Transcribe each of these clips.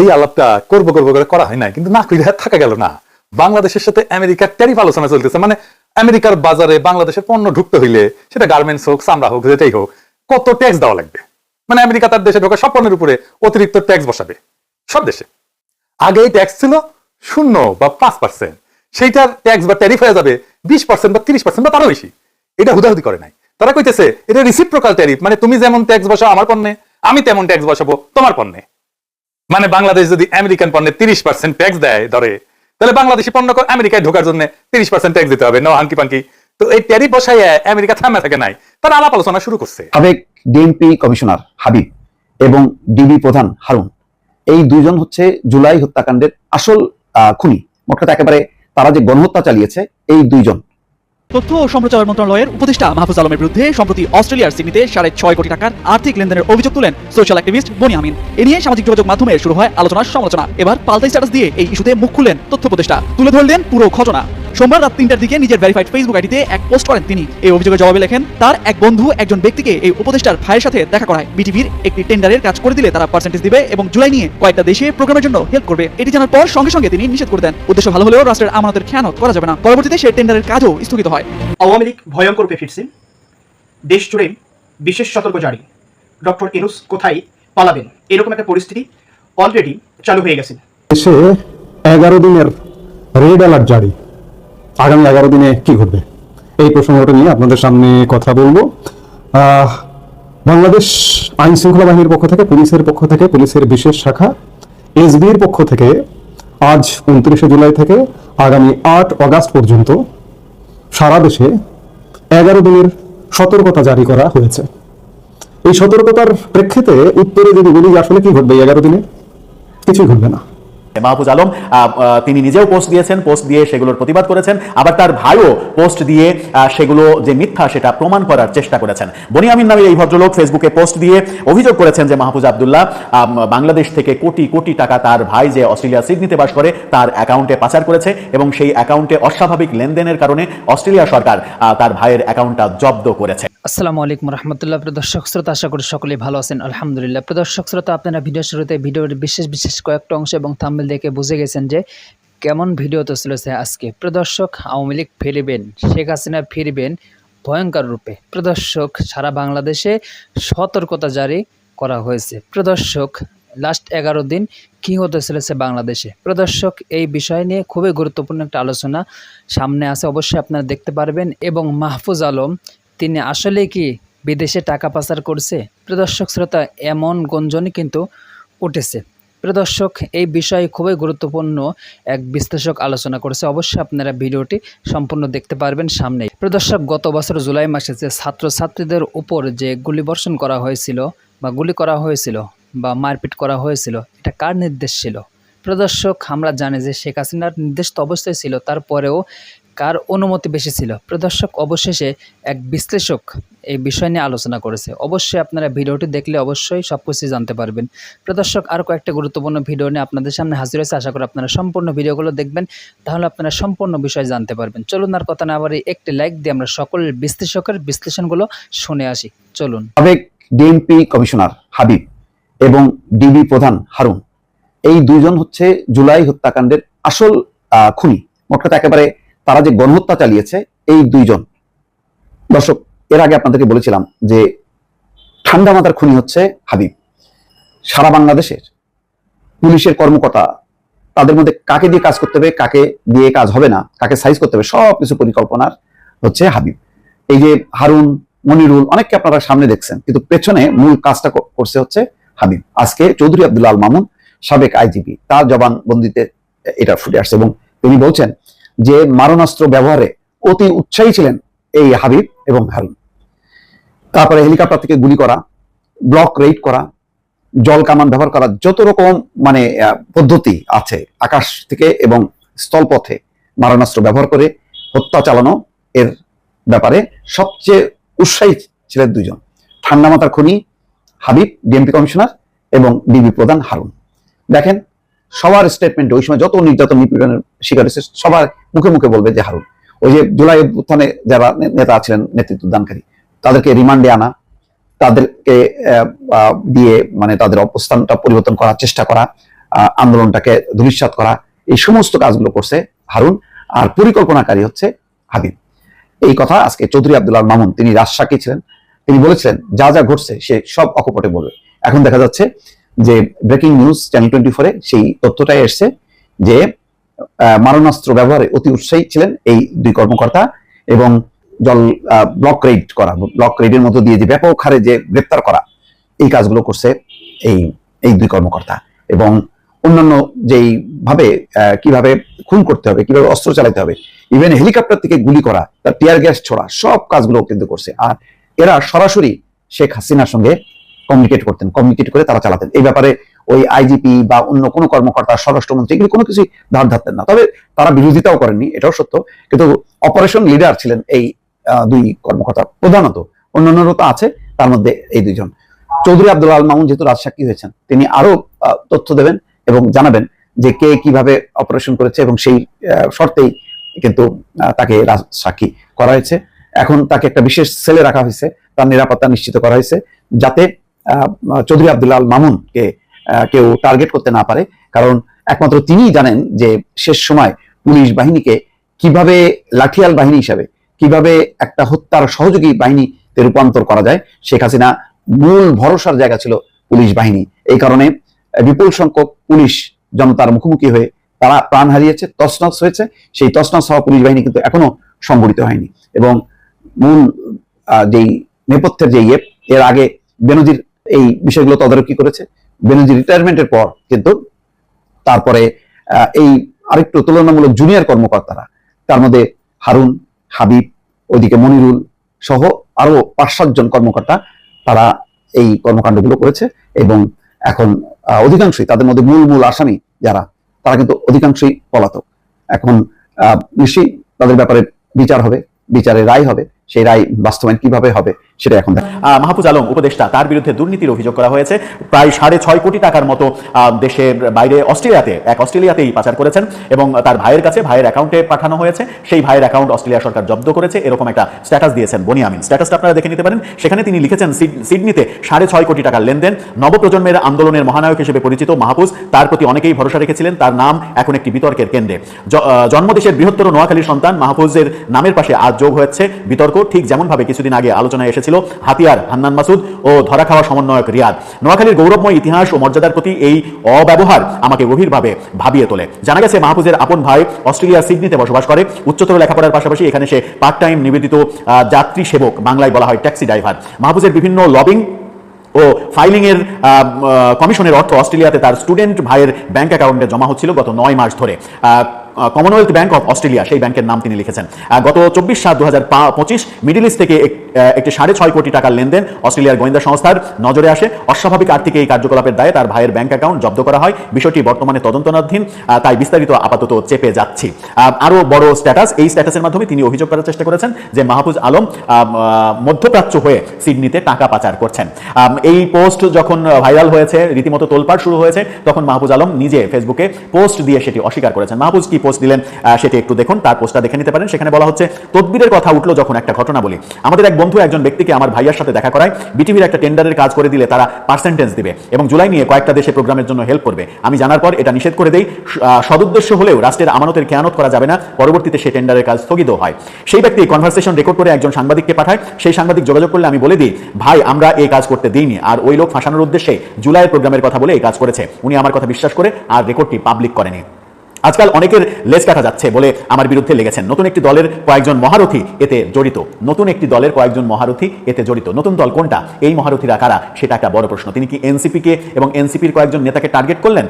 এই আলাপটা করব করব করে করা হয় না কিন্তু না করে থাকা গেল না। বাংলাদেশের সাথে আমেরিকার ট্যারিফ আলোচনা চলতেছে। মানে আমেরিকার বাজারে বাংলাদেশের পণ্য ঢুকতে হইলে সেটা গার্মেন্টস হোক, চামড়া হোক, যেটাই হোক, কত ট্যাক্স দেওয়া লাগবে? মানে আমেরিকা তার দেশে ঢোকা সব পণ্যের উপরে অতিরিক্ত ট্যাক্স বসাবে। সব দেশে। আগে এই ট্যাক্স ছিল শূন্য বা পাঁচ পার্সেন্ট সেইটার ট্যাক্স বা ট্যারিফ হয়ে যাবে বিশ পার্সেন্ট বা তিরিশ পার্সেন্ট বা তারও বেশি। এটা হুদাহুদি করে নাই। তারা কইতেছে, এটা রিসিপ্রোকাল ট্যারিফ মানে তুমি যেমন ট্যাক্স বসাও আমার পণ্যে, আমি তেমন ট্যাক্স বসাবো তোমার পণ্যে। মানে বাংলাদেশ যদি আমেরিকান পণ্যে তিরিশ পার্সেন্ট ট্যাক্স দেয় ধরে, তাহলে বাংলাদেশি পণ্য আমেরিকায় ঢোকার জন্য তিরিশ পার্সেন্ট ট্যাক্স দিতে হবে নো হাঙ্কি পাঙ্কি তো এই ট্যারিফ বসাই আমেরিকা থামে থাকে নাই। তারা আলাপ আলোচনা শুরু করছে। সাবেক ডিএমপি কমিশনার হাবিব এবং ডিবি প্রধান হারুন, এই দুইজন হচ্ছে জুলাই হত্যাকাণ্ডের আসল খুনি। মোট কথা একেবারে তারা যে গণহত্যা চালিয়েছে, এই দুইজন। তথ্য ও সম্প্রচার মন্ত্রণালয়ের উপদেষ্টা মাহফুজ আলমের বিরুদ্ধে সম্প্রতি অস্ট্রেলিয়ার সিডনিতে সাড়ে ছয় কোটি টাকার আর্থিক লেনদেনের অভিযোগ তুলেন সোশ্যাল অ্যাক্টিভিস্ট বনি আমিন এ নিয়ে সামাজিক যোগাযোগ মাধ্যমে শুরু হয় আলোচনা সমালোচনা। এবার পাল্টাই স্ট্যাটাস দিয়ে এই ইস্যুতে মুখ খুললেন তথ্য উপদেষ্টা। তুলে ধরলেন পুরো ঘটনা। সোমবার রাত তিনটার দিকে নিজের ভেরিফাইড ফেসবুক আইডিতে এক পোস্ট করেন তিনি। এই অভিযোগের জবাবে লেখেন তার এক বন্ধু একজন ব্যক্তিকে এই উপদেষ্টার ভাইয়ের সাথে দেখা করায়। বিটিভির একটি টেন্ডারের কাজ করে দিলে তারা পার্সেন্টেজ দিবে এবং জুলাই নিয়ে কয়েকটা দেশে প্রোগ্রামের জন্য হেল্প করবে। এটি জানার পর সঙ্গে সঙ্গে তিনি নিষেধ করে দেন। উদ্দেশ্য ভালো হলেও রাষ্ট্রের আমানতের খেয়ানত করা যাবে না। পরবর্তীতে সেই টেন্ডারের কাজও স্থগিত হয়। আওয়ামী লীগ ভয়ঙ্কর রূপে ফিরছে। দেশ জুড়ে বিশেষ সতর্ক জারি। ডক্টর ইনুস কোথায় পালাবেন? এরকম একটা পরিস্থিতি অলরেডি চালু হয়ে গেছে। দেশে এগারো দিনের রেড অ্যালার্ট জারি। আগামী এগারো দিনে কি ঘটবে? এই প্রসঙ্গটা নিয়ে আপনাদের সামনে কথা বলব। বাংলাদেশ আইন শৃঙ্খলা বাহিনীর পক্ষ থেকে, পুলিশের পক্ষ থেকে, পুলিশের বিশেষ শাখা এসবির পক্ষ থেকে আজ উনত্রিশে জুলাই থেকে আগামী আট অগাস্ট পর্যন্ত সারা দেশে এগারো দিনের সতর্কতা জারি করা হয়েছে। এই সতর্কতার প্রেক্ষিতে উত্তরে যদি বলি আসলে কি ঘটবে এগারো দিনে, কিছুই ঘটবে না। মাহফুজ আলম তিনি নিজেও পোস্ট দিয়েছেন পোস্ট দিয়ে সেগুলোর প্রতিবাদ করেছেন। আবার তার ভাইও পোস্ট দিয়ে সেগুলো যে মিথ্যা সেটা প্রমাণ করার চেষ্টা করেছেন। বনিয়ামিন নামের এই ভদ্রলোক ফেসবুকে পোস্ট দিয়ে অভিযোগ করেছেন যে মাহফুজ আবদুল্লাহ বাংলাদেশ থেকে কোটি কোটি টাকা তার ভাই যে অস্ট্রেলিয়া সিডনিতে বাস করে, তার অ্যাকাউন্টে পাচার করেছে এবং সেই অ্যাকাউন্টে অস্বাভাবিক লেনদেনের কারণে অস্ট্রেলিয়া সরকার তার ভাইয়ের অ্যাকাউন্টটা জব্দ করেছে। আসসালামু আলাইকুম রহমতুল্লাহ, প্রিয় দর্শক শ্রোতা, আশা করি সকলেই ভালো আছেন, আলহামদুলিল্লাহ। প্রিয় দর্শক শ্রোতা, আপনারা ভিডিও শুরুতে ভিডিওর বিশেষ বিশেষ কয়েকটা অংশ এবং থাম্বেল দেখে বুঝে গেছেন যে কেমন ভিডিও তো চলেছে আজকে। প্রদর্শক আওয়ামী লীগ ফিরবেন শেখ হাসিনা ফিরবেন ভয়ঙ্কর রূপে। প্রদর্শক সারা বাংলাদেশে সতর্কতা জারি করা হয়েছে। প্রদর্শক লাস্ট এগারো দিন কি হতে চলেছে বাংলাদেশে? প্রদর্শক এই বিষয় নিয়ে খুবই গুরুত্বপূর্ণ একটা আলোচনা সামনে আছে, অবশ্যই আপনারা দেখতে পারবেন। এবং মাহফুজ আলম, তিনি আসলে কি বিদেশে টাকা পাচার করছে? প্রদর্শক শ্রোতা, এমন গঞ্জনই কিন্তু উঠেছে। প্রদর্শক এই বিষয়ে খুবই গুরুত্বপূর্ণ এক বিশ্লেষক আলোচনা করেছে। অবশ্যই আপনারা ভিডিওটি সম্পূর্ণ দেখতে পারবেন সামনেই। প্রদর্শক গত বছর জুলাই মাসে যে ছাত্রছাত্রীদের উপর যে গুলিবর্ষণ করা হয়েছিল বা গুলি করা হয়েছিল বা মারপিট করা হয়েছিল, এটা কার নির্দেশ ছিল? প্রদর্শক আমরা জানি যে শেখ হাসিনার নির্দেশ তো অবশ্যই ছিল, তারপরেও কার অনুমতি বেশি ছিল? প্রদর্শক অবশেষে এক বিশ্লেষক এই বিষয় নিয়ে আলোচনা করেছে। অবশ্যই আপনারা ভিডিওটি দেখলে অবশ্যই সব কিছুই জানতে পারবেন। প্রদর্শক আরও কয়েকটা গুরুত্বপূর্ণ ভিডিও নিয়ে আপনাদের সামনে হাজির হয়েছে। আশা করি আপনারা সম্পূর্ণ ভিডিওগুলো দেখবেন। তাহলে আপনারা সম্পূর্ণ বিষয় জানতে পারবেন। চলুন আর কথা না আবার একটি লাইক দিয়ে আমরা সকল বিশ্লেষকের বিশ্লেষণগুলো শুনে আসি। চলুন। সাবেক ডিএমপি কমিশনার হাবিব এবং ডিবি প্রধান হারুন, এই দুজন হচ্ছে জুলাই হত্যাকাণ্ডের আসল খুনি। মোট কথা একেবারে তারা যে গণহত্যা চালিয়েছে, এই দুইজন। দর্শক, এর আগে আপনাদেরকে বলেছিলাম যে ঠান্ডা মাথার খুনি হচ্ছে হাবিব। সারা বাংলাদেশের পুলিশের কর্মকর্তা, তাদের মধ্যে কাকে দিয়ে কাজ করতে হবে, কাকে দিয়ে কাজ হবে না, কাকে সাইজ করতে হবে, সব কিছু পরিকল্পনার হচ্ছে হাবিব। এই যে হারুন, মনিরুল, অনেককে আপনারা সামনে দেখছেন, কিন্তু পেছনে মূল কাজটা করছে হচ্ছে হাবিব। আজকে চৌধুরী আব্দুল্লাহ আল মামুন, সাবেক আইজিপি, তার জবানবন্দিতে এটা ফুটে আসছে এবং তিনি বলছেন যে মারণাস্ত্র ব্যবহারে অতি উৎসাহী ছিলেন এই হাবিব এবং হারুন। তারপরে হেলিকপ্টার থেকে গুলি করা, ব্লক রেড করা, জল কামান ব্যবহার করা, যত রকম মানে পদ্ধতি আছে আকাশ থেকে এবং স্থলপথে মারণাস্ত্র ব্যবহার করে হত্যা চালানো এর ব্যাপারে সবচেয়ে উৎসাহী ছিলেন দুজন ঠান্ডা মাথার খুনি হাবিব, ডিএমপি কমিশনার এবং ডিবি প্রধান হারুন। দেখেন সবার স্টেটমেন্ট ওই সময় যত নির্যাতন নিপীড়নের শিকার হয়েছে, সবার মুখে মুখে বলবে যে, হারুন। ওই যে জুলাই উত্থানে যারা নেতা ছিলেন, নেতৃত্ব দানকারী, তাদেরকে রিমান্ডে আনা, তাদেরকে দিয়ে মানে তাদের অবস্থানটা পরিবর্তন করার চেষ্টা করা আন্দোলনটাকে ধূলিসাৎ করা, এই সমস্ত কাজগুলো করছে হারুন আর পরিকল্পনাকারী হচ্ছে হাবিব। এই কথা আজকে চৌধুরী আব্দুল্লাহ মামুন, তিনি রাজশাকী ছিলেন, তিনি বলেছিলেন, যা যা ঘটছে, সে সব অকপটে বলবে। এখন দেখা যাচ্ছে যে ব্রেকিং নিউজ চ্যানেল টোয়েন্টি ফোরে সেই তথ্যটাই এসছে যে মারণাস্ত্র ব্যবহারে অতি উৎসাহী ছিলেন এই দুই কর্মকর্তা এবং জল ব্লক রেড করা ব্লক রেডের মধ্য দিয়ে যে ব্যাপক হারে যে গ্রেপ্তার করা, এই কাজগুলো করছে এই এই দুই কর্মকর্তা এবং অন্যান্য যেই ভাবে কীভাবে খুন করতে হবে, কীভাবে অস্ত্র চালাতে হবে ইভেন হেলিকপ্টার থেকে গুলি করা, তার টিয়ার গ্যাস ছোড়া, সব কাজগুলো কিন্তু করছে। আর এরা সরাসরি শেখ হাসিনার সঙ্গে কমিউনিকেট করতেন কমিউনিকেট করে তারা চালাতেন। এই ব্যাপারে ওই আইজিপি বা অন্য কোনো কর্মকর্তা, স্বরাষ্ট্রমন্ত্রী এগুলো কোনো কিছু ধার ধারতেন না। তবে তারা বিরোধিতাও করেননি, এটাও সত্য। কিন্তু অপারেশন লিডার ছিলেন এই দুই কর্মকর্তা প্রধানত। অন্যান্যরা তো আছে, তার মধ্যে এই দুইজন। চৌধুরী আব্দুল আল মামুন যেহেতু রাজসাক্ষী হয়েছেন, তিনি আরও তথ্য দেবেন এবং জানাবেন যে কে কীভাবে অপারেশন করেছে এবং সেই শর্তেই কিন্তু তাকে রাজসাক্ষী করা হয়েছে। এখন তাকে একটা বিশেষ সেলে রাখা হয়েছে, তার নিরাপত্তা নিশ্চিত করা হয়েছে, যাতে চৌধুরী আব্দুল আল মামুনকে কেউ টার্গেট করতে না পারে। কারণ একমাত্র তিনিই জানেন যে শেষ সময় পুলিশ বাহিনীকে কীভাবে লাঠিয়াল বাহিনী হিসাবে, কীভাবে একটা হত্যার সহযোগী বাহিনীতে রূপান্তর করা যায়, শেখ হাসিনা মূল ভরসার জায়গা ছিল পুলিশ বাহিনী। এই কারণে বিপুল সংখ্যক পুলিশ জনতার মুখোমুখি হয়ে তারা প্রাণ হারিয়েছে, তছনছ হয়েছে। সেই তছনছ হওয়া পুলিশ বাহিনী কিন্তু এখনও সংগঠিত হয়নি। এবং মূল যেই নেপথ্যের যে ইয়ে এর আগে বেনজির এই বিষয়গুলো তদারকি করেছে। বেনজির রিটায়ারমেন্টের পর কিন্তু তারপরে এই আরেকটু তুলনামূলক জুনিয়র কর্মকর্তারা, তার মধ্যে হারুন, হাবিব, ওইদিকে মনিরুল সহ আরও পাঁচ সাতজন কর্মকর্তা তারা এই কর্মকাণ্ডগুলো করেছে এবং এখন অধিকাংশই তাদের মধ্যে মূল মূল আসামি যারা, তারা কিন্তু অধিকাংশই পলাতক। এখন নিশ্চয়ই তাদের ব্যাপারে বিচার হবে বিচারে রায় হবে। সেই রায় বাস্তবায়ন কীভাবে হবে সেটা এখন মাহফুজ আলম, উপদেষ্টা, তার বিরুদ্ধে দুর্নীতির অভিযোগ করা হয়েছে। প্রায় সাড়ে ছয় কোটি টাকার মতো দেশের বাইরে অস্ট্রেলিয়াতে, এক অস্ট্রেলিয়াতেই পাচার করেছেন এবং তার ভাইয়ের কাছে ভাইয়ের অ্যাকাউন্টে পাঠানো হয়েছে। সেই ভাইয়ের অ্যাকাউন্ট অস্ট্রেলিয়া সরকার জব্দ করেছে। এরকম একটা স্ট্যাটাস দিয়েছেন বনি আমিন স্ট্যাটাসটা আপনারা দেখে নিতে পারেন। সেখানে তিনি লিখেছেন সিডনিতে সাড়ে ছয় কোটি টাকার লেনদেন। নবপ্রজন্মের আন্দোলনের মহানায়ক হিসেবে পরিচিত মাহফুজ। তার প্রতি অনেকেই ভরসা রেখেছিলেন। তার নাম এখন একটি বিতর্কের কেন্দ্রে। জন্মদেশের বৃহত্তর নোয়াখালীর সন্তান মাহফুজের নামের পাশে আজ যোগ হয়েছে। বিতর্ক ঠিক যেমনভাবে কিছুদিন আগে আলোচনায় এসেছিল হাতিয়ার হান্নান মাসুদ ও ধরা খাওয়া সমন্বয়ক রিয়াদ। নোয়াখালীর গৌরবময় ইতিহাস ও মর্যাদার প্রতি এই অব্যবহার আমাকে গভীরভাবে ভাবিয়ে তোলে। জানা গেছে মাহফুজের আপন ভাই অস্ট্রেলিয়ার সিডনিতে বসবাস করে। উচ্চতর লেখাপড়ার পাশাপাশি এখানে সে পার্ট টাইম নিবেদিত যাত্রী সেবক বাংলায় বলা হয় ট্যাক্সি ড্রাইভার। মাহফুজের বিভিন্ন লবিং ও ফাইলিং এর আহ, আহ, কমিশনের অর্থ অস্ট্রেলিয়াতে তার স্টুডেন্ট ভাইয়ের ব্যাংক অ্যাকাউন্টে জমা হচ্ছিল গত নয় মাস ধরে। কমনওয়েলথ ব্যাংক অফ অস্ট্রেলিয়া সেই ব্যাংকের নাম তিনি লিখেছেন। গত চব্বিশ সাত দু হাজার মিডিল ইস্ট থেকে একটি সাড়ে ছয় কোটি টাকার লেনদেন অস্ট্রেলিয়ার গোয়েন্দা সংস্থার নজরে আসে। অস্বাভাবিক আর্থিক এই কার্যকলাপের দায়ে তার ভাইয়ের ব্যাংক অ্যাকাউন্ট জব্দ করা হয়। বিষয়টি বর্তমানে তদন্তনাধীন। তাই বিস্তারিত আপাতত চেপে যাচ্ছি। আহ, আরও বড় স্ট্যাটাস এই স্ট্যাটাসের মাধ্যমে তিনি অভিযোগ করার চেষ্টা করেছেন যে মাহফুজ আলম মধ্যপ্রাচ্য হয়ে সিডনিতে টাকা পাচার করছেন। এই পোস্ট যখন ভাইরাল হয়েছে রীতিমতো তোলপাড় শুরু হয়েছে তখন মাহফুজ আলম নিজে ফেসবুকে পোস্ট দিয়ে সেটি অস্বীকার করেছেন। মাহফুজ কি পোস্ট দিলেন সেটি একটু দেখুন, তার পোস্টটা দেখে নিতে পারেন। সেখানে বলা হচ্ছে, তদবিরের কথা উঠল যখন একটা ঘটনা বলি। আমাদের এক বন্ধু, একজন ব্যক্তিকে আমার ভাইয়ার সাথে দেখা করায়। বিটিভির একটা টেন্ডারের কাজ করে দিলে তারা পার্সেন্টেজ দিবে এবং জুলাই নিয়ে কয়েকটা দেশে প্রোগ্রামের জন্য হেল্প করবে। আমি জানার পর এটা নিষেধ করে দেই। সদুদ্দেশ্য হলেও রাষ্ট্রের আমানতের খেয়ানত করা যাবে না। পরবর্তীতে সেই টেন্ডারের কাজ স্থগিত হয়। সেই ব্যক্তি কনভারসেশন রেকর্ড করে একজন সাংবাদিককে পাঠায়। সেই সাংবাদিক যোগাযোগ করলে আমি বলে দিই, ভাই, আমরা এই কাজ করতে দিইনি। আর ওই লোক ফাঁসানোর উদ্দেশ্যে জুলাইয়ের প্রোগ্রামের কথা বলে এই কাজ করেছে। উনি আমার কথা বিশ্বাস করে আর রেকর্ডটি পাবলিক করেনি। আজকাল অনেকের লেজ কাটা যাচ্ছে বলে আমার বিরুদ্ধে লেগেছেন। নতুন একটি দলের কয়েকজন মহারথী এতে জড়িত। নতুন একটি দলের কয়েকজন মহারথী এতে জড়িত। নতুন দল কোনটা? এই মহারথীরা কারা? সেটা একটা বড় প্রশ্ন। তিনি কি এনসিপি কে এবং এনসিপির কয়েকজন নেতাকে টার্গেট করলেন?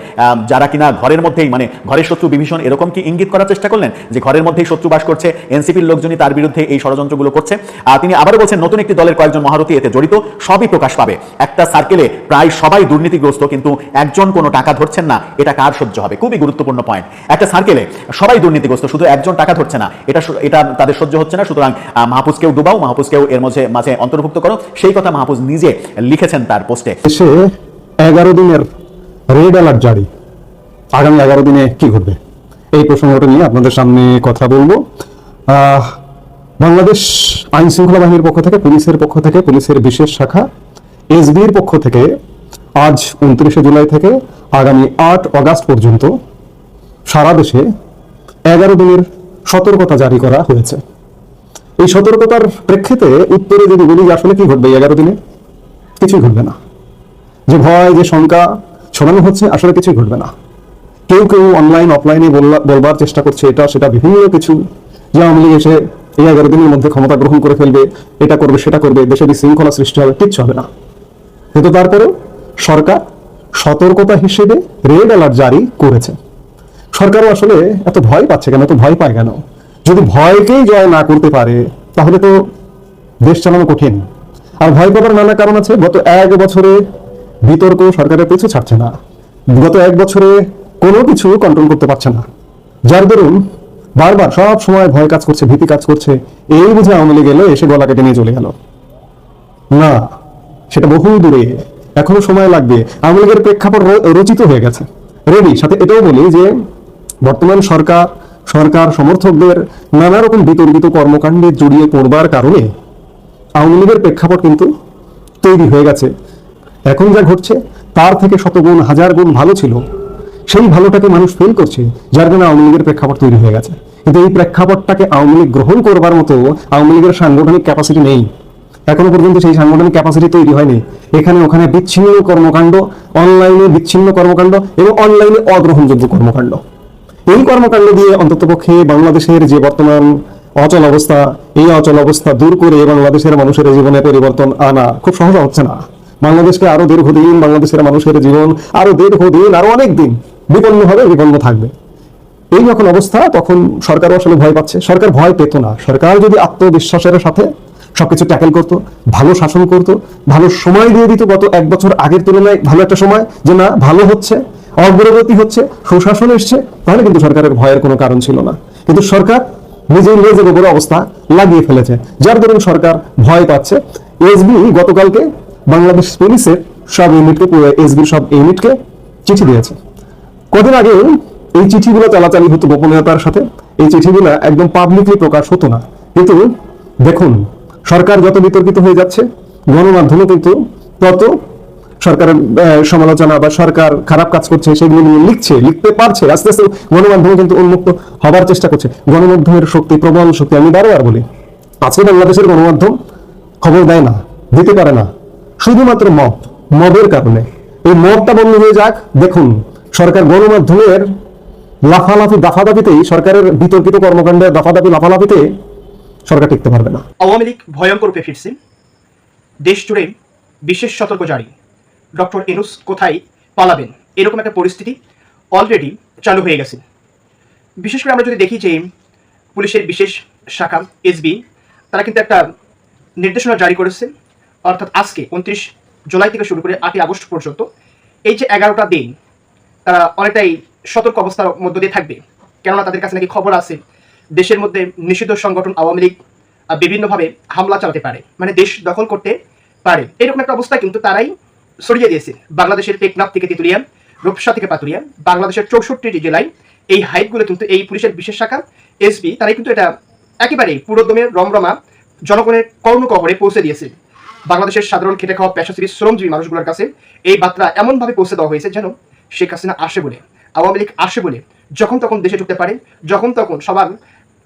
যারা কিনা ঘরের মধ্যেই মানে ঘরের শত্রু বিভীষণ এরকম কি ইঙ্গিত করার চেষ্টা করলেন যে ঘরের মধ্যেই শত্রু বাস করছে এনসিপির লোকজনই তার বিরুদ্ধে এই ষড়যন্ত্রগুলো করছে? আর তিনি আবারও বলছেন, নতুন একটি দলের কয়েকজন মহারথী এতে জড়িত, সবই প্রকাশ পাবে। একটা সার্কেলে প্রায় সবাই দুর্নীতিগ্রস্ত, কিন্তু একজন কোনো টাকা ধরছেন না, এটা কার সহ্য হবে? খুবই গুরুত্বপূর্ণ পয়েন্ট একটা সার্কেলে সবাই দুর্নীতিগ্রস্ত, শুধু একজন টাকা ধরছে না। এটা এটা তাদের সহ্য হচ্ছে না। সুতরাং মাহফুজকেও ডুবাও, মাহফুজকেও এর মধ্যে মাঝে অন্তর্ভুক্ত করো। সেই কথা মাহফুজ নিজে লিখেছেন তার পোস্টে দেশে এগারো দিনের রেড অ্যালার্ট জারি। আগামী এগারো দিনে কি ঘটবে? এই প্রসঙ্গটা নিয়ে আপনাদের সামনে কথা বলব। বাংলাদেশ আইন শৃঙ্খলা বাহিনীর পক্ষ থেকে, পুলিশের পক্ষ থেকে, পুলিশের বিশেষ শাখা এসবির পক্ষ থেকে আজ উনত্রিশে জুলাই থেকে আগামী আট অগাস্ট পর্যন্ত সারা দেশে এগারো দিনের সতর্কতা জারি করা হয়েছে। এই সতর্কতার প্রেক্ষিতে উত্তরে যদি বলি যে আসলে কি ঘটবে এগারো দিনে, কিছুই ঘটবে না। যে ভয়, যে শঙ্কা ছড়ানো হচ্ছে, আসলে কিছুই ঘটবে না। কেউ কেউ অনলাইন অফলাইনে বলবার চেষ্টা করছে এটা, সেটা বিভিন্ন কিছু। যে আওয়ামী এসে এই এগারো দিনের মধ্যে ক্ষমতা গ্রহণ করে ফেলবে, এটা করবে, সেটা করবে, দেশে বিশৃঙ্খলা সৃষ্টি হবে, কিচ্ছু হবে না। কিন্তু তারপরেও সরকার সতর্কতা হিসেবে রেড অ্যালার্ট জারি করেছে। সরকারও আসলে এত ভয় পাচ্ছে কেন? এত ভয় পায় কেন? যদি ভয়কেই জয় না করতে পারে, তাহলে তো দেশ চালানো কঠিন। আর ভয় পাবার নানা কারণ আছে। গত এক বছরে বিতর্ক সরকারের পিছু ছাড়ছে না। গত এক বছরে কোনো কিছু কন্ট্রোল করতে পারছে না। যার দরুন বারবার সব সময় ভয় কাজ করছে, ভীতি কাজ করছে। এই বুঝে আওয়ামী লীগ এলো, এসে গলা কেটে নিয়ে চলে গেল। না, সেটা বহু দূরে। এখনও সময় লাগবে। আওয়ামী লীগের প্রেক্ষাপট রচিত হয়ে গেছে। রেডি, সাথে এটাও বলি যে বর্তমান সরকার সরকার সমর্থকদের নানা রকম বিতর্কিত কর্মকাণ্ডে জড়িয়ে পড়বার কারণে আওয়ামী লীগের প্রেক্ষাপট কিন্তু তৈরি হয়ে গেছে। এখন যা ঘটছে, তার থেকে শতগুণ হাজার গুণ ভালো ছিল। সেই ভালোটাকে মানুষ ফিল করছে, যার জন্য আওয়ামী লীগের প্রেক্ষাপট তৈরি হয়ে গেছে। কিন্তু এই প্রেক্ষাপটটাকে আওয়ামী লীগ গ্রহণ করবার মতো আওয়ামী লীগের সাংগঠনিক ক্যাপাসিটি নেই। এখনও পর্যন্ত সেই সাংগঠনিক ক্যাপাসিটি তৈরি হয়নি। এখানে, ওখানে বিচ্ছিন্ন কর্মকাণ্ড অনলাইনে বিচ্ছিন্ন কর্মকাণ্ড এবং অনলাইনে অগ্রহণযোগ্য কর্মকাণ্ড। এই কর্মকাণ্ড দিয়ে অন্ততপক্ষে বাংলাদেশের যে বর্তমান অচল অবস্থা, এই অচল অবস্থা দূর করে বাংলাদেশের মানুষের জীবনে পরিবর্তন আনা খুব সহজ হচ্ছে না। বাংলাদেশকে আরও দীর্ঘদিন বাংলাদেশের মানুষের জীবন, আরও দীর্ঘদিন, আরও অনেক দিন বিপন্ন হবে বিপন্ন থাকবে। এই যখন অবস্থা, তখন সরকারও আসলে ভয় পাচ্ছে। সরকার ভয় পেত না। সরকার যদি আত্মবিশ্বাসের সাথে সবকিছু ট্যাকেল করতো, ভালো শাসন করতো, ভালো সময় দিয়ে দিত গত এক বছর আগের তুলনায়, ভালো একটা সময় যে না, ভালো হচ্ছে অগ্রগতি হচ্ছে, সুশাসন এসছে, তাহলে কিন্তু সরকারের ভয়ের কোনো কারণ ছিল না। কিন্তু সরকার নিজেই নিজের উপরে অবস্থা লাগিয়ে ফেলেছে। যার দরুন সরকার ভয় পাচ্ছে। এসবি গতকালকে বাংলাদেশ পুলিশের সব ইউনিটকে এসবির সব ইউনিটকে চিঠি দিয়েছে। কদিন আগে এই চিঠিগুলো চালাচালি হতো গোপনীয়তার সাথে। এই চিঠিগুলো একদম পাবলিকলি প্রকাশ হতো না। কিন্তু দেখুন, সরকার যত বিতর্কিত হয়ে যাচ্ছে, গণমাধ্যমে কিন্তু তত সরকারের সমালোচনা বা সরকার খারাপ কাজ করছে, সেগুলো নিয়ে লিখছে, লিখতে পারছে, আস্তে আস্তে গণমাধ্যমে কিন্তু উন্মুক্ত হবার চেষ্টা করছে। গণমাধ্যমের শক্তি, প্রবল শক্তি, আমি বারবার বলি, আজকে বাংলাদেশের গণমাধ্যম খবর দেয় না, দিতে পারে না। শুধুমাত্র মব, মবের কারণে। এই মবটা বন্ধ হয়ে যাক, দেখুন, সরকার গণমাধ্যমের লাফালাফি, দাফাদাফিতেই সরকারের বিতর্কিত কর্মকাণ্ডের দাফাদাফি, লাফালাফিতে সরকার টিকতে পারবে না। আওয়ামী লীগ ভয়ঙ্কর রূপে ফিরছে। দেশ জুড়ে বিশেষ সতর্ক জারি। ডক্টর এনুস কোথায় পালাবেন? এরকম একটা পরিস্থিতি অলরেডি চালু হয়ে গেছে। বিশেষ করে আমরা যদি দেখি যে পুলিশের বিশেষ শাখা এসবি তারা কিন্তু একটা নির্দেশনা জারি করেছে। অর্থাৎ আজকে উনত্রিশ জুলাই থেকে শুরু করে আটই আগস্ট পর্যন্ত এই যে এগারোটা দিন তারা অনেকটাই সতর্ক অবস্থার মধ্য দিয়ে থাকবে। কেননা তাদের কাছে নাকি খবর আছে, দেশের মধ্যে নিষিদ্ধ সংগঠন আওয়ামী লীগ বিভিন্নভাবে হামলা চালাতে পারে মানে দেশ দখল করতে পারে। এরকম একটা অবস্থা কিন্তু তারাই সরিয়ে দিয়েছে। বাংলাদেশের টেকনাফ থেকে তেতুলিয়া, রূপসা থেকে পাতুরিয়া, বাংলাদেশের চৌষট্টি জেলায় এই হাইটগুলো কিন্তু এই পুলিশের বিশেষ শাখা। এসবি তারাই কিন্তু এটা একেবারেই পুরোদমে রমরমা জনগণের কর্ণকবরে পৌঁছে দিয়েছে। বাংলাদেশের সাধারণ খেটে খাওয়া পেশাজীবী শ্রমজীবী মানুষগুলোর কাছে এই বার্তা এমনভাবে পৌঁছে দেওয়া হয়েছে যেন শেখ হাসিনা আসে বলে, আওয়ামী লীগ আসে বলে, যখন তখন দেশে ঢুকতে পারে, যখন তখন সবার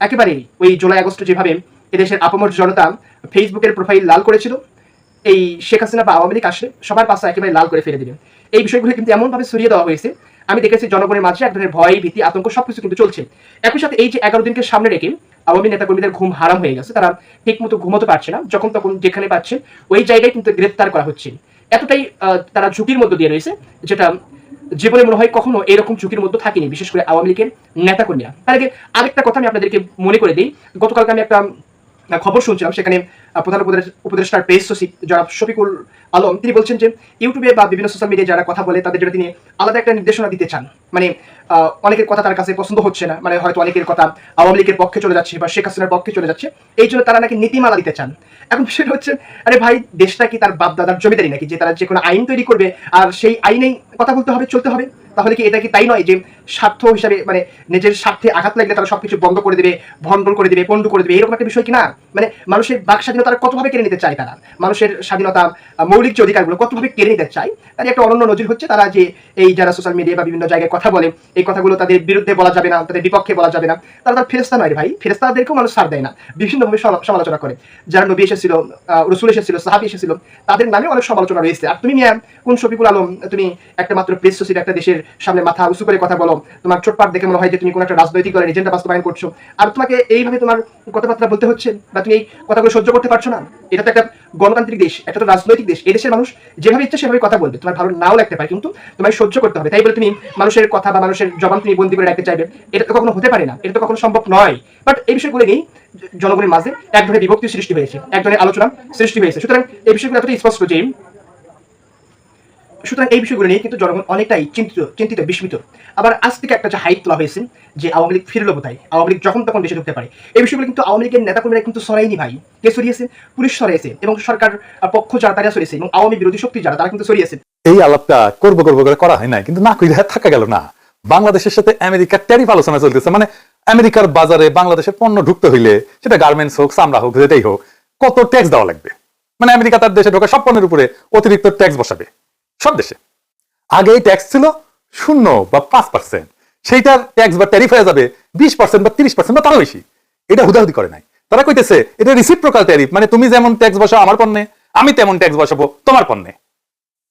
একেবারেই ওই জুলাই আগস্টে যেভাবে এদেশের আপামর জনতা ফেসবুকের প্রোফাইল লাল করেছিল এই শেখ হাসিনা বা আওয়ামী লীগ আসলে সবার পাশে একেবারে লাল করে ফেলে দিবেন এই বিষয়গুলো কিন্তু এমনভাবে সরিয়ে দেওয়া হয়েছে, আমি দেখেছি জনগণের মাঝে এক ধরনের ভয়, ভীতি, আতঙ্ক সবকিছু কিন্তু চলছে। একই সাথে এই যে এগারো দিনকে সামনে রেখে আওয়ামী নেতাকর্মীদের ঘুম হারাম হয়ে গেছে, তারা ঠিক মতো ঘুমোতে পারছে না, যখন তখন যেখানে পাচ্ছেন ওই জায়গায় কিন্তু গ্রেফতার করা হচ্ছে। এতটাই তারা ঝুঁকির মধ্যে দিয়ে রয়েছে, যেটা জীবনে মনে হয় কখনো এরকম ঝুঁকির মধ্যে থাকেনি, বিশেষ করে আওয়ামী লীগের নেতাকর্মীরা। তার আগে আরেকটা কথা আমি আপনাদেরকে মনে করে দিই, গতকালকে আমি একটা খবর শুনছিলাম, সেখানে প্রধান উপদেষ্টার প্রেস সচিব যারা শফিকুল আলম, তিনি বলছেন যে, ইউটিউবে বা বিভিন্ন সোশ্যাল মিডিয়ায় যারা কথা বলে, তাদের জন্য তিনি আলাদা একটা নির্দেশনা দিতে চান। মানে অনেকের কথা তার কাছে পছন্দ হচ্ছে না। মানে হয়তো অনেকের কথা আওয়ামী লীগের পক্ষে চলে যাচ্ছে বা শেখ হাসিনার পক্ষে চলে যাচ্ছে। এই জন্য তারা নাকি নীতিমালা দিতে চান। এখন বিষয়টা হচ্ছে, আরে ভাই, দেশটা কি তার বাপ দাদার জমিদারি নাকি? যে তারা যে কোনো আইন তৈরি করবে, আর সেই আইনেই কথা বলতে হবে, চলতে হবে। তাহলে কি এটা কি তাই নয় যে, স্বার্থ হিসাবে মানে নিজের স্বার্থে আঘাত লাগলে তারা সবকিছু বন্ধ করে দেবে, ভণ্ডল করে দেবে পন্ডু করে দেবে? এরকম একটা বিষয় কি না? মানে মানুষের বাক স্বাধীনতা স্বাধীনতার কতভাবে কেড়ে নিতে চায় তারা? মানুষের স্বাধীনতা মৌলিক যে অধিকারগুলো কতভাবে কেড়ে নিতে চায়? তার একটা অনন্য নজির হচ্ছে তারা যে এই যারা সোশ্যাল মিডিয়া বা বিভিন্ন জায়গায় কথা বলে, এই কথাগুলো তাদের বিরুদ্ধে বলা যাবে না, তাদের বিপক্ষে বলা যাবে না। তারা তার ফেরেস্তা নয় ভাই। ফেরেস্তাদেরকেও মানুষ ছাড় দেয় না। বিভিন্নভাবে সমালোচনা করে। যারা নবী এসেছিল রসুল এসেছিল, সাহাবি এসেছিল, তাদের নামে অনেক সমালোচনা রয়েছে। আর তুমি মিয়া, কোন শফিকুল আলম, তুমি একটা মাত্র প্রেস সোসির একটা দেশের সামনে মাথা উঁচু করে কথা বলো। তোমার চোটপাট দেখে মনে হয় যে তুমি কোনো একটা রাজনৈতিক এজেন্ডা বাস্তবায়ন করছ। আর তোমাকে এইভাবে তোমার কথাবার্তা বলতে হচ্ছে? বা তুমি এই কথাগুলো সহ্য করতে পারছ না? এটা তো একটা গণতান্ত্রিক দেশ, এটা তো রাজনৈতিক দেশ। এই দেশের মানুষ যেভাবে ইচ্ছে সেভাবে কথা বলবে, তোমার ভালো নাও লাগতে পারে, কিন্তু তোমায় সহ্য করতে হবে। তাই বলে তুমি মানুষের কথা বা মানুষের জবান তুমি বন্দি করে রাখতে চাইবে, এটা তো কখনো হতে পারে না, এটা তো কখনো সম্ভব নয়। বাট এই বিষয়গুলো নিয়েই জনগণের মাঝে এক ধরনের বিভক্তি সৃষ্টি হয়েছে, এক ধরনের আলোচনা সৃষ্টি হয়েছে। সুতরাং এই বিষয়গুলো এতটাই স্পষ্ট যে সুতরাং এই বিষয়গুলো নিয়ে কিন্তু জনগণ অনেকটাই চিন্তিত চিন্তিত, বিস্মিত। আবার আজ থেকে একটা যে হাইপ তোলা হয়েছে, যে আওয়ামী লীগ ফিরলো বোধহয় আওয়ামী লীগ যখন তখন দেশে ঢুকতে পারে, এই বিষয়গুলো কিন্তু আওয়ামী লীগের নেতাকর্মীরা কিন্তু সরাইনি ভাই। কে সরিয়েছে? পুলিশ সরাইছে এবং সরকার পক্ষ যারা, তারা সরিয়েছে এবং আওয়ামী বিরোধী শক্তি যারা, তারা কিন্তু সরিয়েছে। এই আলাপটা করব করব করে করা হয় নাই, কিন্তু না কইলে থাকা গেল না। বাংলাদেশের সাথে আমেরিকার ট্যারিফ আলোচনা চলতেছে মানে আমেরিকার বাজারে বাংলাদেশের পণ্য ঢুকতে হইলে সেটা গার্মেন্টস হোক, চামড়া হোক, যেটাই হোক, কত ট্যাক্স দেওয়া লাগবে? মানে আমেরিকা তার দেশে ঢোকা সব পণ্যের উপরে অতিরিক্ত ট্যাক্স বসাবে। সব দেশে। আগে এই ট্যাক্স ছিল শূন্য বা পাঁচ পার্সেন্ট সেইটার ট্যাক্স বা ট্যারিফ হয়ে যাবে বিশ পার্সেন্ট বা তিরিশ পার্সেন্ট বা তারও বেশি। এটা হুদাহুদি করে নাই। তারা কইতেছে, এটা রিসিপ্রোকাল ট্যারিফ মানে তুমি যেমন ট্যাক্স বসাও আমার পণ্যে, আমি তেমন ট্যাক্স বসাবো তোমার পণ্যে।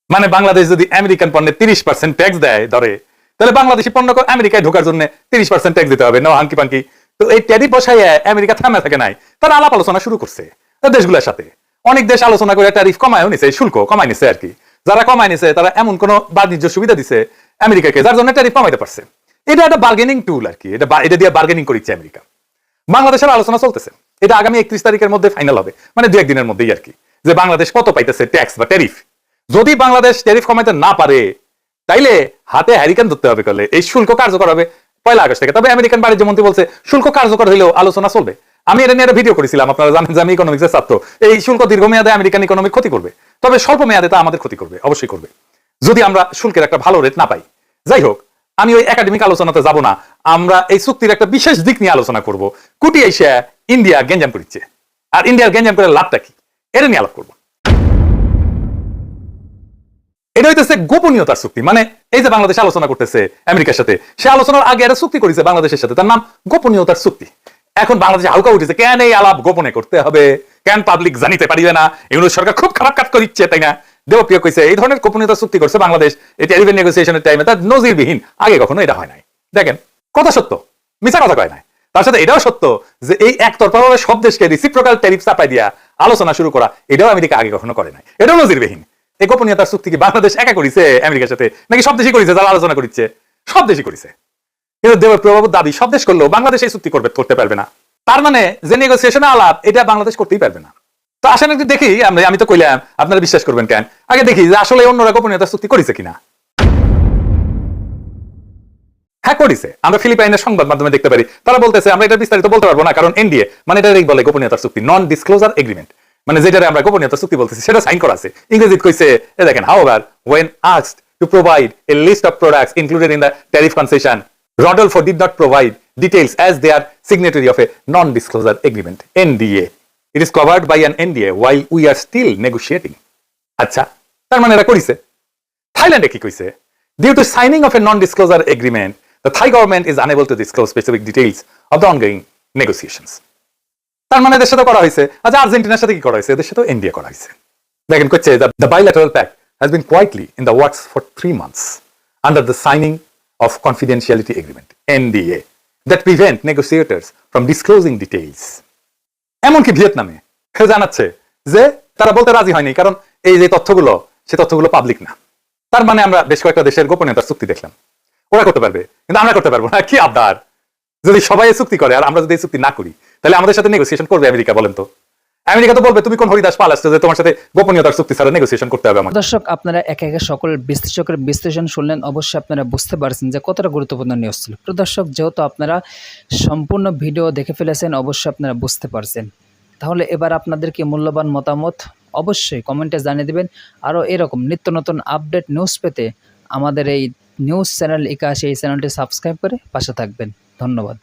মানে বাংলাদেশ যদি আমেরিকান পণ্যে তিরিশ পার্সেন্ট ট্যাক্স দেয়, ধরে, তাহলে বাংলাদেশি পণ্য আমেরিকায় ঢোকার জন্য তিরিশ পার্সেন্ট ট্যাক্স দিতে হবে না হাঙ্কি পাঙ্কি তো এই ট্যারিফ বসাইয়ে আমেরিকা থামে থাকে নাই। তারা আলাপ আলোচনা শুরু করছে। দেশগুলোর সাথে। অনেক দেশ আলোচনা করে ট্যারিফ কমায়ও নিছে শুল্ক কমায় নিছে আর কি। যারা কমায় নিছে, তারা এমন কোন বাণিজ্য সুবিধা দিছে আমেরিকাকে, যার জন্য ট্যারিফ কমাইতে পারছে। এটা একটা বার্গেনিং টুল আর কি। এটা এটা দিয়ে বার্গেনিং করিচ্ছে আমেরিকা। বাংলাদেশের আলোচনা চলতেছে। এটা আগামী একত্রিশ তারিখের মধ্যে ফাইনাল হবে। মানে দু একদিনের মধ্যেই আর কি। যে বাংলাদেশ কত পাইতেছে ট্যাক্স বা ট্যারিফ যদি বাংলাদেশ ট্যারিফ কমাইতে না পারে, তাইলে হাতে হ্যারিকেন ধরতে হবে কলে এই শুল্ক কার্যকর হবে পয়লা আগস্ট থেকে। তবে আমেরিকান বাণিজ্য মন্ত্রী বলছে, শুল্ক কার্যকর হলেও আলোচনা চলবে। আমি এটা নিয়ে একটা ভিডিও করেছিলাম, আপনারা জানেন যে আমি ইকোনমিক্সের ছাত্র। এই শুল্ক দীর্ঘমেয়াদে আমেরিকান ইকোনমিক ক্ষতি করবে। তবে স্বল্প মেয়াদে তা আমাদের ক্ষতি করবে, অবশ্যই করবে। যদি আমরা শুল্কের একটা ভালো রেট না পাই। যাই হোক, আমি ওই একাডেমিক আলোচনাতে যাব না। আমরা এই চুক্তির একটা বিশেষ দিক নিয়ে আলোচনা করব। কুটি এশিয়া ইন্ডিয়া গেঞ্জাম করিচ্ছে। আর ইন্ডিয়ার গেঞ্জাম করে লাভটা কি? এটা নিয়ে আলাপ করব। এটা হইতেছে গোপনীয়তার চুক্তি। মানে এই যে বাংলাদেশ আলোচনা করতেছে আমেরিকার সাথে, সে আলোচনার আগে একটা চুক্তি করেছে বাংলাদেশের সাথে। তার নাম গোপনীয়তার চুক্তি। এখন বাংলাদেশে হাউকা উঠেছে। কেন এই আলাপ গোপনে করতে হবে? কেন পাবলিক জানিতে পারিবে না? এগুলো সরকার খুব খারাপ কাজ করিচ্ছে তাই না? দেবপ্রিয় কইছে, এই ধরনের গোপনীয়তা চুক্তি করছে বাংলাদেশ। এই টেলিভিশন নেগোসিয়েশনের টাইমে তার নজিরবিহীন। আগে কখনো এটা হয় নাই। দেখেন, কথা সত্য মিছা কথা কয় নাই। তার সাথে এটাও সত্য যে এই একতরফাভাবে সব দেশকে রিসিপ্রোকাল ট্যারিফ চাপাই দিয়া আলোচনা শুরু করা, এটাও আমেরিকা আগে কখনো করে নাই। এটাও নজিরবিহীন। এই গোপনীয়তার চুক্তি কি বাংলাদেশ একা করেছে আমেরিকার সাথে? নাকি সব দেশই করেছে যারা আলোচনা করেছে সব দেশই করেছে। কিন্তু দেবপ্রিয় দাবি সব দেশ করলেও বাংলাদেশ এই চুক্তি করবে, করতে পারবে না। তার মানে যে নেগোসিয়েশনে আলাপ, এটা বাংলাদেশ করতেই পারবে না। তো আসেন একটু দেখি, আমরা আমি তো কইলাম, আপনারা বিশ্বাস করবেন কেন? আগে দেখি যে আসলে অন্যরা গোপনীয়তার চুক্তি করেছে কিনা। হ্যাঁ করেছে। আমরা ফিলিপাইনের সংবাদ মাধ্যমে দেখতে পারি। তারা বলতেছে, আমরা এটা বিস্তারিত বলতে পারব না, কারণ এনডিএ মানে এটা বলে গোপনীয়তার চুক্তি নন ডিসক্লোজার এগ্রিমেন্ট মানে যেটা আমরা গোপনীয়তার চুক্তি বলতেছি, সেটা সাইন করা আছে। ইংরেজিতে কইছে, এ দেখেন however when asked to provide a list of products included in the tariff concession Rodolfo did not provide details as they are signatory of a non-disclosure agreement NDA. It is covered by an NDA while we are still negotiating. আচ্ছা তার মানে এটা করিছে থাইল্যান্ডে কি কইছে due to signing of a non disclosure agreement the Thai government is unable to disclose specific details of the ongoing negotiations তার মানে এদের সাথে করা হয়েছে আচ্ছা আর্জেন্টিনার সাথে কি করা হয়েছে এদের সাথে এনডিএ করা হয়েছে দেখেন করছে the bilateral pact has been quietly in the works for three months under the signing of confidentiality agreement NDA that prevent negotiators from disclosing details. এমনকি ভিয়েতনামে জানাচ্ছে যে তারা বলতে রাজি হয়নি, কারণ এই যে তথ্যগুলো, সে তথ্যগুলো পাবলিক না। তার মানে আমরা বেশ কয়েকটা দেশের গোপনীয়তার চুক্তি দেখলাম। ওরা করতে পারবে, কিন্তু আমরা করতে পারব না। কি আবদার? যদি সবাই চুক্তি করে, আর আমরা যদি চুক্তি না করি, তাহলে আমাদের সাথে নেগোসিয়েশন করবে আমেরিকা, বলেন তো। আমেরিকা তো বলবে, তুমি কোন হরিদাস পাল আসছো যে তোমার সাথে গোপনীয়তার চুক্তি ছাড়া নেগোসিয়েশন করতে হবে আমাকে। দর্শক, আপনারা একে একে সকল বিশ্লেষকের বিশ্লেষণ শুনলেন। অবশ্যই আপনারা বুঝতে পারছেন যে কতটা গুরুত্বপূর্ণ নিউজ ছিল। দর্শক, যেহেতু আপনারা সম্পূর্ণ ভিডিও দেখে ফেলেছেন, অবশ্যই আপনারা বুঝতে পারছেন। তাহলে এবার আপনাদের কি মূল্যবান মতামত? অবশ্যই কমেন্টে জানিয়ে দেবেন। আরও এরকম নিত্য নতুন আপডেট নিউজ পেতে আমাদের এই নিউজ চ্যানেল একাশি এই চ্যানেলটি সাবস্ক্রাইব করে পাশে থাকবেন। ধন্যবাদ।